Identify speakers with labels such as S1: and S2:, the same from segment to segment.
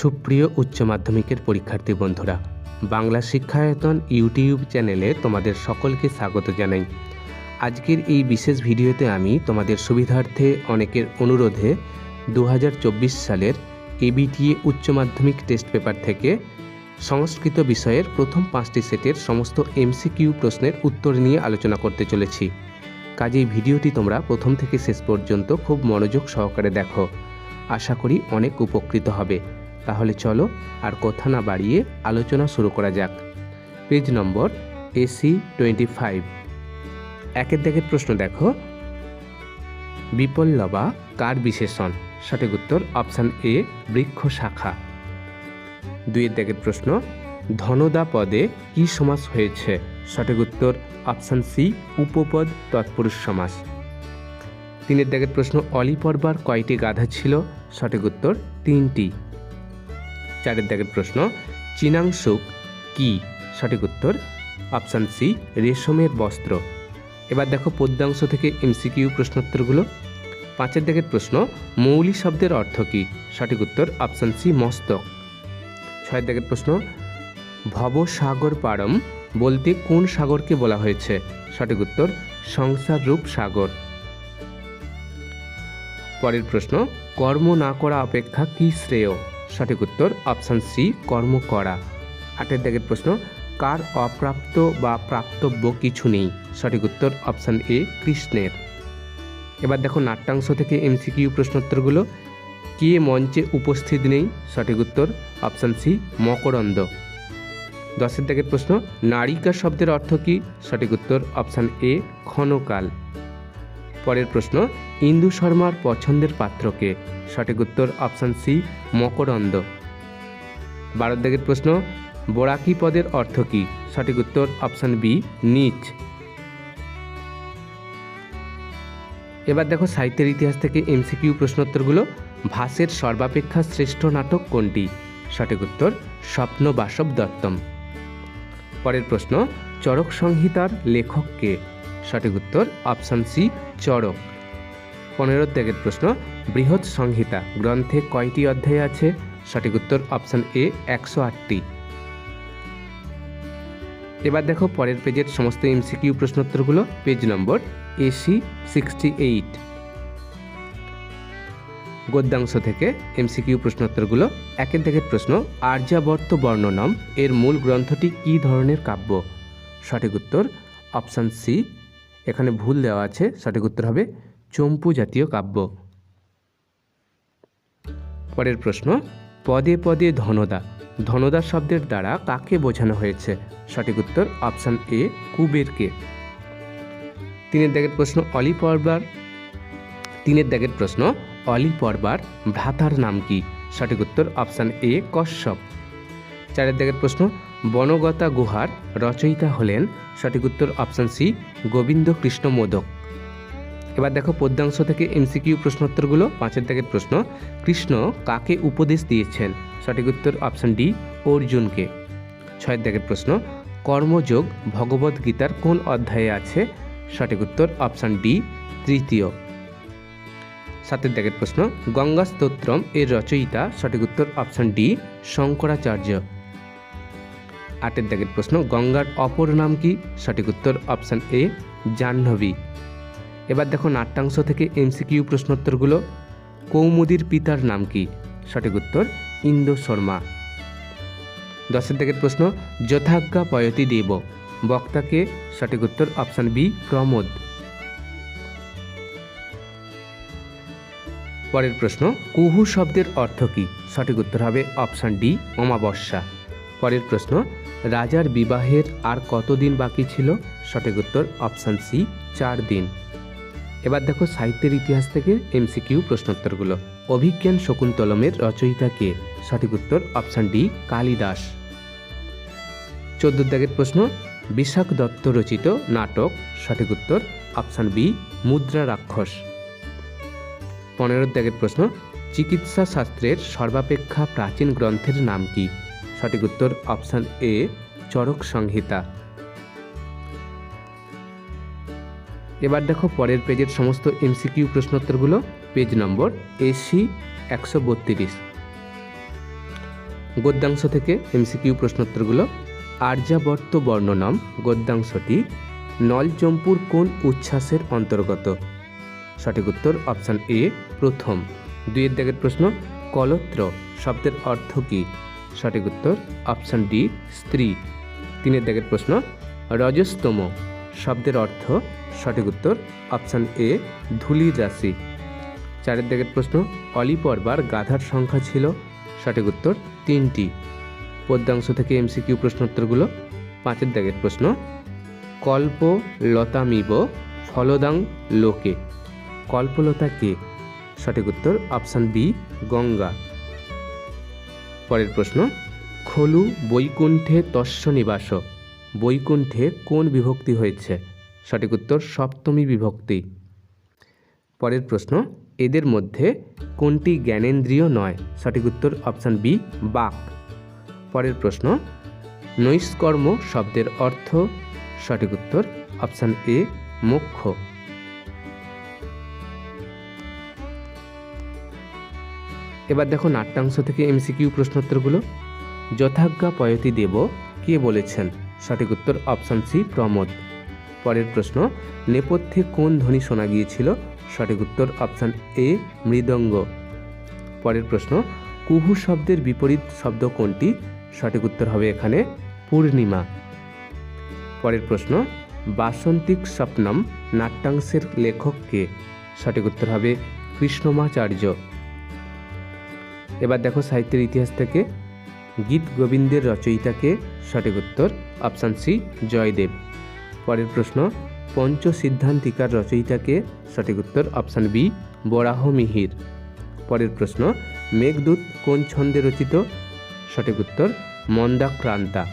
S1: সুপ্রিয় উচ্চ মাধ্যমিকের পরীক্ষার্থী বন্ধুরা, বাংলা শিক্ষায়তন ইউটিউব চ্যানেলে তোমাদের সকলকে স্বাগত জানাই। আজকের এই বিশেষ ভিডিওতে আমি তোমাদের সুবিধার্থে অনেকের অনুরোধে দু হাজার চব্বিশ সালের এবিটিএ উচ্চ মাধ্যমিক টেস্ট পেপার থেকে সংস্কৃত বিষয়ের প্রথম পাঁচটি সেটের সমস্ত এমসিকিউ প্রশ্নের উত্তর নিয়ে আলোচনা করতে চলেছি। কাজেই ভিডিওটি তোমরা প্রথম থেকে শেষ পর্যন্ত খুব মনোযোগ সহকারে দেখো। আশা করি অনেক উপকৃত হবে। তাহলে চলো আর কথা না বাড়িয়ে আলোচনা শুরু করা যাক। Page number AC twenty five. একের দেখের প্রশ্ন দেখো। বিপল্লবা কার বিশেষণ? সঠিক উত্তর অপশান এ, বৃক্ষ শাখা। দুইয়ের দেখের প্রশ্ন, ধনদা পদে কি সমাস হয়েছে? সঠিক উত্তর অপশান সি, উপপদ তৎপুরুষ সমাস। তিনের দাগের প্রশ্ন, অলি পর্বার কয়টি গাধা ছিল? সঠিক উত্তর তিনটি। চারের দাগের প্রশ্ন চিনাংশুক কি? সঠিক উত্তর, অপশান সি, রেশমের বস্ত্র। এবার দেখো পদ্যাংশ থেকে এমসিকিউ প্রশ্নোত্তরগুলো। পাঁচের দাগের প্রশ্ন মৌলি শব্দের অর্থ কী? সঠিক উত্তর, অপশান সি, মস্তক। ছয়ের দাগের প্রশ্ন ভবসাগর পারম বলতে কোন সাগরকে বলা হয়েছে? সঠিক উত্তর সংসার রূপ সাগর। পরের প্রশ্ন, কর্ম না করা অপেক্ষা কি শ্রেয়? সঠিক উত্তর অপশান সি কর্ম করা। আটের দাগের প্রশ্ন, কার অপ্রাপ্ত বা প্রাপ্তব্য কিছু নেই? সঠিক উত্তর অপশান এ কৃষ্ণের। এবার দেখো নাট্যাংশ থেকে এমসিকিউ প্রশ্নোত্তরগুলো। কে মঞ্চে উপস্থিত নেই? সঠিক উত্তর অপশান সি মকরন্দ। দশের দাগের প্রশ্ন নারিকা শব্দের অর্থ কী? সঠিক উত্তর অপশান এ ক্ষণকাল। পরের প্রশ্ন, ইন্দু শর্মার পছন্দের পাত্রকে? সঠিক উত্তর অপশান সি, মকরন্দ। বারো দাগের প্রশ্ন, বোরাকি পদের অর্থ কী? সঠিক উত্তর অপশান বি, নিচ। এবার দেখো সাহিত্যের ইতিহাস থেকে এমসিকিউ প্রশ্নোত্তরগুলো। ভাসের সর্বাপেক্ষা শ্রেষ্ঠ নাটক কোনটি? সঠিক উত্তর স্বপ্ন বাসব দত্তম। পরের প্রশ্ন চরক সংহিতার লেখক কে? সঠিক উত্তর অপশান সি চরক পনেরো ত্যাগের প্রশ্ন বৃহৎ সংহিতা গ্রন্থে কয়টি অধ্যায় আছে? সঠিক উত্তর অপশান এ একশো আটটি। এবার দেখো পরের পেজের সমস্ত MCQ প্রশ্নোত্তরগুলো। Page number AC sixty eight গদ্যাংশ থেকে এমসিকিউ প্রশ্নোত্তরগুলো। একের দেখের প্রশ্ন, আর্যাবর্ত বর্ণনম, এর মূল গ্রন্থটি কী ধরনের কাব্য? সঠিক উত্তর অপশান সি এখানে ভুল দেওয়া আছে, সঠিক উত্তর হবে, চম্পু জাতীয় কাব্য। পরের প্রশ্ন, পদে পদে ধনদা। ধনদা শব্দের দ্বারা কাকে বোঝানো হয়েছে? সঠিক উত্তর, অপশান এ কুবেরকে তিনের দাগের প্রশ্ন, অলি পর্বার। তিনের দাগের প্রশ্ন, অলি পর্বার, ভ্রাতার নাম কি? সঠিক উত্তর, অপশান এ, কশ্যপ। চারের দাগের প্রশ্ন, বনগতা গুহার রচয়িতা হলেন। সঠিক উত্তর, অপশান সি গোবিন্দ কৃষ্ণ মোদক। এবার দেখো পদ্যাংশ থেকে এমসিকিউ প্রশ্নোত্তরগুলো, পাঁচের দাগের প্রশ্ন, কৃষ্ণ কাকে উপদেশ দিয়েছেন? সঠিক উত্তর অপশান ডি, অর্জুনকে। ছয়ের দাগের প্রশ্ন, কর্মযোগ ভগবদ গীতার কোন অধ্যায়ে আছে? সঠিক উত্তর অপশান ডি, তৃতীয়। সাতের দাগের প্রশ্ন, গঙ্গা স্তোত্রম এর রচয়িতা? সঠিক উত্তর অপশান ডি, শঙ্করাচার্য। আটের দাগের প্রশ্ন, গঙ্গার অপর নাম কি? সঠিক উত্তর অপশান এ, জাহ্নবী। এবার দেখো নাট্যাংশ থেকে এমসিকিউ প্রশ্নোত্তরগুলো। কৌমুদির পিতার নাম কি? সঠিক উত্তর ইন্দ্র শর্মা। দশের দাগের প্রশ্ন, যথাজ্ঞা পয়তি দেব। বক্তাকে সঠিক উত্তর অপশান বি প্রমোদ। পরের প্রশ্ন, কুহু শব্দের অর্থ কী? সঠিক উত্তর হবে অপশান ডি অমাবস্যা। পরের প্রশ্ন, রাজার বিবাহের আর কতদিন বাকি ছিল? সঠিক উত্তর অপশান সি চার দিন। এবার দেখো সাহিত্যের ইতিহাস থেকে এমসিকিউ প্রশ্নোত্তরগুলো। অভিজ্ঞান শকুন্তলমের রচয়িতা কে? সঠিক উত্তর অপশান ডি, কালিদাস। চোদ্দ দাগের প্রশ্ন, বিশাখ দত্ত রচিত নাটক, সঠিক উত্তর অপশান বি, মুদ্রা রাক্ষস। পনেরো দাগের প্রশ্ন, চিকিৎসা শাস্ত্রের সর্বাপেক্ষা প্রাচীন গ্রন্থের নাম কি? সঠিক উত্তর অপশান এ, চরক সংহিতা। এবার দেখো পরের পেজের সমস্ত এমসিকিউ প্রশ্নোত্তরগুলো। পেজ নম্বর এসি একশো বত্রিশ। গদ্যাংশ থেকে এমসিকিউ প্রশ্নোত্তরগুলো। আর্যাবর্ত বর্ণনাম গদ্যাংশটি নলচম্পুর কোন উচ্ছ্বাসের অন্তর্গত? সঠিক উত্তর অপশান এ প্রথম। দুইয়ের দাগের প্রশ্ন, কলত্র শব্দের অর্থ কী? সঠিক উত্তর অপশান ডি স্ত্রী। তিনের দাগের প্রশ্ন, রজস্তম শব্দের অর্থ সঠিক উত্তর অপশান এ, ধুলির রাশি। চারের দাগের প্রশ্ন, অলি অলিপর্বার গাধার সংখ্যা ছিল? সঠিক উত্তর তিনটি। পদ্যাংশ থেকে এমসিকিউ প্রশ্নোত্তরগুলো। পাঁচের দাগের প্রশ্ন, কল্প লতামিব ফলদাং লোকে। কল্পলতা কে? সঠিক উত্তর অপশান বি, গঙ্গা। পরের প্রশ্ন, খলু বৈকুণ্ঠে তস্য নিবাস। বৈকুণ্ঠে কোন বিভক্তি হয়েছে? সঠিক উত্তর সপ্তমী বিভক্তি। পরের প্রশ্ন, এদের মধ্যে কোনটি জ্ঞানেন্দ্রিয় নয়? সঠিক উত্তর অপশান বি, বাক। পরের প্রশ্ন, নৈষ্কর্ম শব্দের অর্থ? সঠিক উত্তর অপশান এ, মোক্ষ। এবার দেখো নাট্যাংশ থেকে এমসিকিউ প্রশ্নোত্তরগুলো। যথাজ্ঞা পয়তি দেব, কে বলেছেন? সঠিক উত্তর অপশান সি, প্রমোদ। পরের প্রশ্ন, নেপথ্যে কোন ধ্বনি শোনা গিয়েছিল? সঠিক উত্তর অপশান এ, মৃদঙ্গ। পরের প্রশ্ন, কুহু শব্দের বিপরীত শব্দ কোনটি? সঠিক উত্তর হবে এখানে পূর্ণিমা। পরের প্রশ্ন, বাসন্তিক স্বপ্নম নাট্যাংশের লেখক কে? সঠিক উত্তর হবে কৃষ্ণমাচার্য। এবার দেখো সাহিত্যের ইতিহাস থেকে, গীত গোবিন্দের রচয়িতাকে সঠিক উত্তর অপশান সি, জয়দেব। পরের প্রশ্ন পঞ্চ সিদ্ধান্তিকার রচয়িতাকে সঠিক উত্তর অপশান বি বরাহ মিহির। পরের প্রশ্ন মেঘদূত কোন ছন্দে রচিত? সঠিক উত্তর মন্দাক্রান্তা।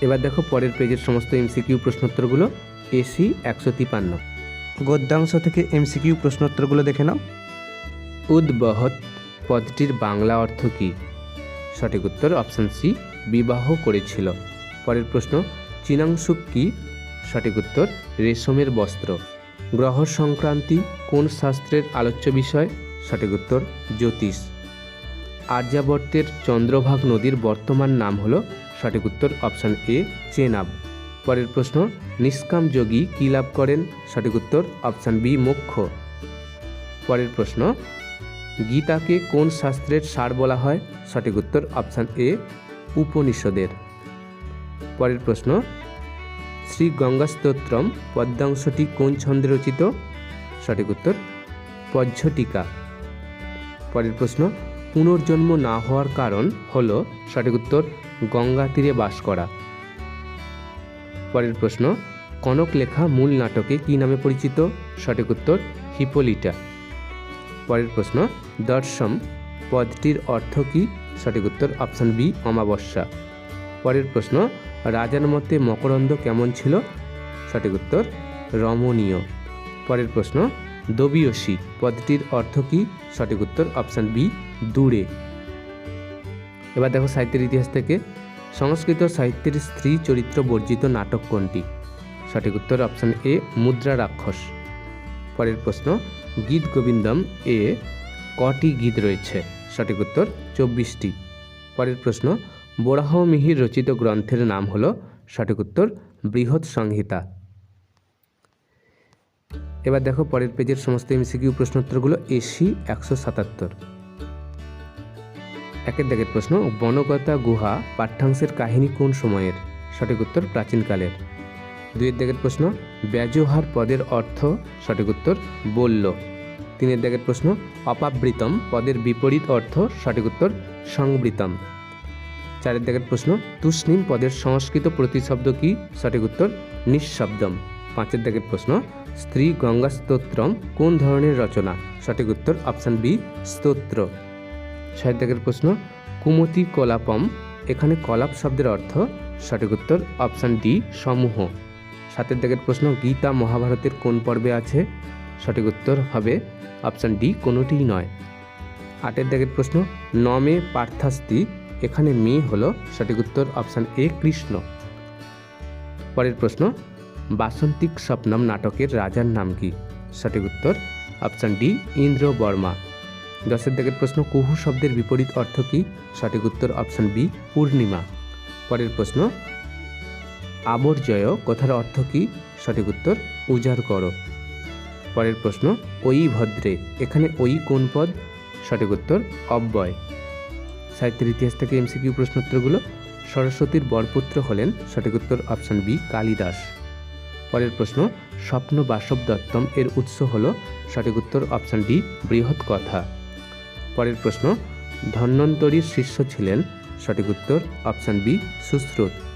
S1: এবার দেখো পরের পেজের সমস্ত এমসিকিউ প্রশ্নোত্তরগুলো। এসি একশো তিপান্ন। গদ্যাংশ থেকে এমসিকিউ প্রশ্নোত্তরগুলো দেখে নাও। উদ্বহৎ পদটির বাংলা অর্থ কী? সঠিক উত্তর অপশান সি বিবাহ করেছিল। পরের প্রশ্ন চীনাংশুক কি? সঠিক উত্তর, রেশমের বস্ত্র। গ্রহ সংক্রান্তি কোন শাস্ত্রের আলোচ্য বিষয়? সঠিক উত্তর, জ্যোতিষ। আর্যাবর্তের চন্দ্রভাগ নদীর বর্তমান নাম হল, সঠিক উত্তর, অপশান এ, চেনাব। পরের প্রশ্ন, নিষ্কাম যোগী কী লাভ করেন? সঠিক উত্তর, অপশান বি, মোক্ষ। পরের প্রশ্ন, গীতাকে কোন শাস্ত্রের সার বলা হয়? সঠিক উত্তর, অপশান এ, উপনিষদের। পরের প্রশ্ন, শ্রী গঙ্গা স্তোত্রম পদ্মাংশটি কোন ছন্দে রচিত? সঠিক উত্তর পজ্ঝটিকা পরের প্রশ্ন, পুনর্জন্ম না হওয়ার কারণ হল, সঠিক উত্তর, গঙ্গা তীরে বাস করা। পরের প্রশ্ন, কনক লেখা মূল নাটকে কী নামে পরিচিত? সঠিক উত্তর, হিপোলিটা। পরের প্রশ্ন, দর্শম, পদটির অর্থ কী? সঠিক উত্তর, অপশান বি, অমাবস্যা। পরের প্রশ্ন রাজার মতে মকরন্দ কেমন ছিল? সঠিক উত্তর, রমণীয়। পরের প্রশ্ন, দবিয়সী পদটির অর্থ কি? সঠিক উত্তর অপশান বি দূরে। এবার দেখো সাহিত্যের ইতিহাস থেকে। সংস্কৃত সাহিত্যের স্ত্রী চরিত্র বর্জিত নাটক কোনটি? সঠিক উত্তর অপশান এ মুদ্রা রাক্ষস। পরের প্রশ্ন, গীত গোবিন্দম এ কটি গীত রয়েছে? সঠিক উত্তর, চব্বিশটি। পরের প্রশ্ন বোরাহ মিহির রচিত গ্রন্থের নাম হল সঠিক উত্তর, বৃহৎ সংহিতা। এবার দেখো পরের পেজের সমস্ত এমসিকিউ প্রশ্নোত্তরগুলো এসি একশো সাতাত্তর। একের দাগের প্রশ্ন, বনগতা গুহা পাঠ্যাংশের কাহিনী কোন সময়ের? সঠিক উত্তর, প্রাচীনকালের। দুইয়ের দাগের প্রশ্ন, ব্যাজহার পদের অর্থ? সঠিক উত্তর, বলল। তিনের দাগের প্রশ্ন, অপাবৃতম পদের বিপরীত অর্থ? সঠিক উত্তর, সংবৃতম। চারের দাগের প্রশ্ন, তুষ্ণিম পদের সংস্কৃত প্রতিশব্দ কি? সঠিক উত্তর, নিঃশব্দম। পাঁচের দাগের প্রশ্ন, স্ত্রী গঙ্গা স্তোত্রম, কোন ধরনের রচনা? সঠিক উত্তর, অপশান বি, স্তোত্র। ছয়ের দাগের প্রশ্ন, কুমতি কলাপম, এখানে কলাপ শব্দের অর্থ? সঠিক উত্তর, অপশান ডি, সমূহ। সাতের দাগের প্রশ্ন, গীতা মহাভারতের কোন পর্বে আছে? সঠিক উত্তর হবে, অপশান ডি, কোনোটিই নয়। আটের দাগের প্রশ্ন, নমে পার্থাস্তি এখানে মেয়ে হলো সঠিক উত্তর অপশান এ, কৃষ্ণ। পরের প্রশ্ন, বাসন্তিক স্বপ্নম নাটকের রাজার নাম কি? সঠিক উত্তর অপশান ডি, ইন্দ্র বর্মা। দশের দাগের প্রশ্ন, কুহু শব্দের বিপরীত অর্থ কী? সঠিক উত্তর অপশান বি, পূর্ণিমা। পরের প্রশ্ন, আবর্জয় কথার অর্থ কী? সঠিক উত্তর, উজাড় করো। পরের প্রশ্ন ওই ভদ্রে এখানে ওই কোন পদ? সঠিক উত্তর, অব্যয়। সাহিত্যের ইতিহাস থেকে এমসিকিউ প্রশ্নোত্তরগুলো সরস্বতীর বরপুত্র হলেন সঠিক উত্তর অপশান বি কালিদাস। পরের প্রশ্ন, স্বপ্ন বাসব দত্তম এর উৎস হল সঠিক উত্তর অপশান ডি বৃহৎ কথা। পরের প্রশ্ন, ধন্বন্তরীর শিষ্য ছিলেন সঠিক উত্তর অপশান বি সুশ্রুত